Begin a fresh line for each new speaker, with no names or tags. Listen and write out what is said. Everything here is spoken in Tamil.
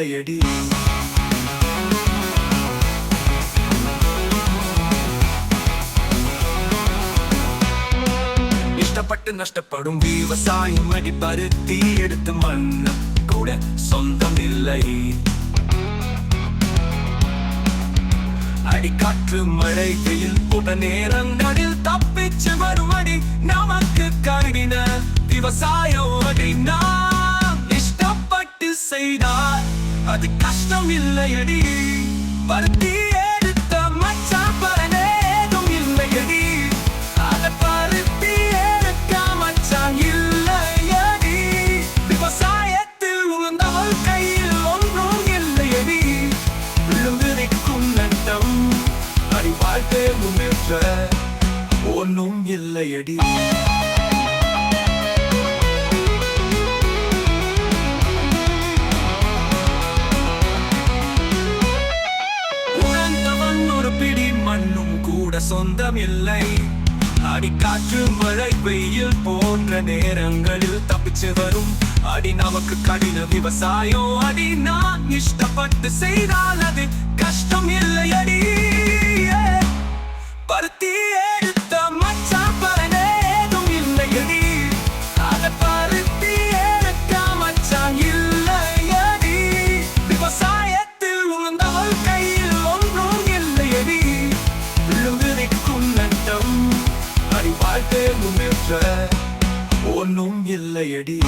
തലയടി ഇഷ്ടപ്പെട്ട് നഷ്ടപ്പെടും വ്യവസായം അടിപ്പരുത്തിയെടുത്ത് മണ്ണ് കൂടെ സ്വന്തം സ്വന്തമില്ല അടിക്കാറ്റ് മഴയിൽ ഉടനേറങ്ങളിൽ തപ്പിച്ച് മറുപടി നമുക്ക് കരുടിന് വ്യവസായം അടിഞ്ഞ ഇഷ്ടപ്പെട്ട് ചെയ്താൽ அது கஷ்டம் இல்லையடி. வருத்தி எடுத்த மச்சான் பலனே இல்லையடி. அத பருத்தி எடுக்க மச்சான் இல்லையடி. விவசாயத்தில் உழந்தவள் கையில் ஒன்றும் இல்லையடி. விழுந்து நிற்கும் நட்டம் அடி வாழ்க்கை முன்னேற்ற ஒன்றும் இல்லையடி. மண்ணும் கூட சொந்தம் இல்லை அடிக்காற்று மழை வெயில் போன்ற நேரங்களில் தப்பிச்சு வரும். அடி நமக்கு கடின விவசாயம். அடி நான் இஷ்டப்பட்டு செய்தால் அது கஷ்டம் இல்லை அடி அடி ஒன்றும் இல்லையடி.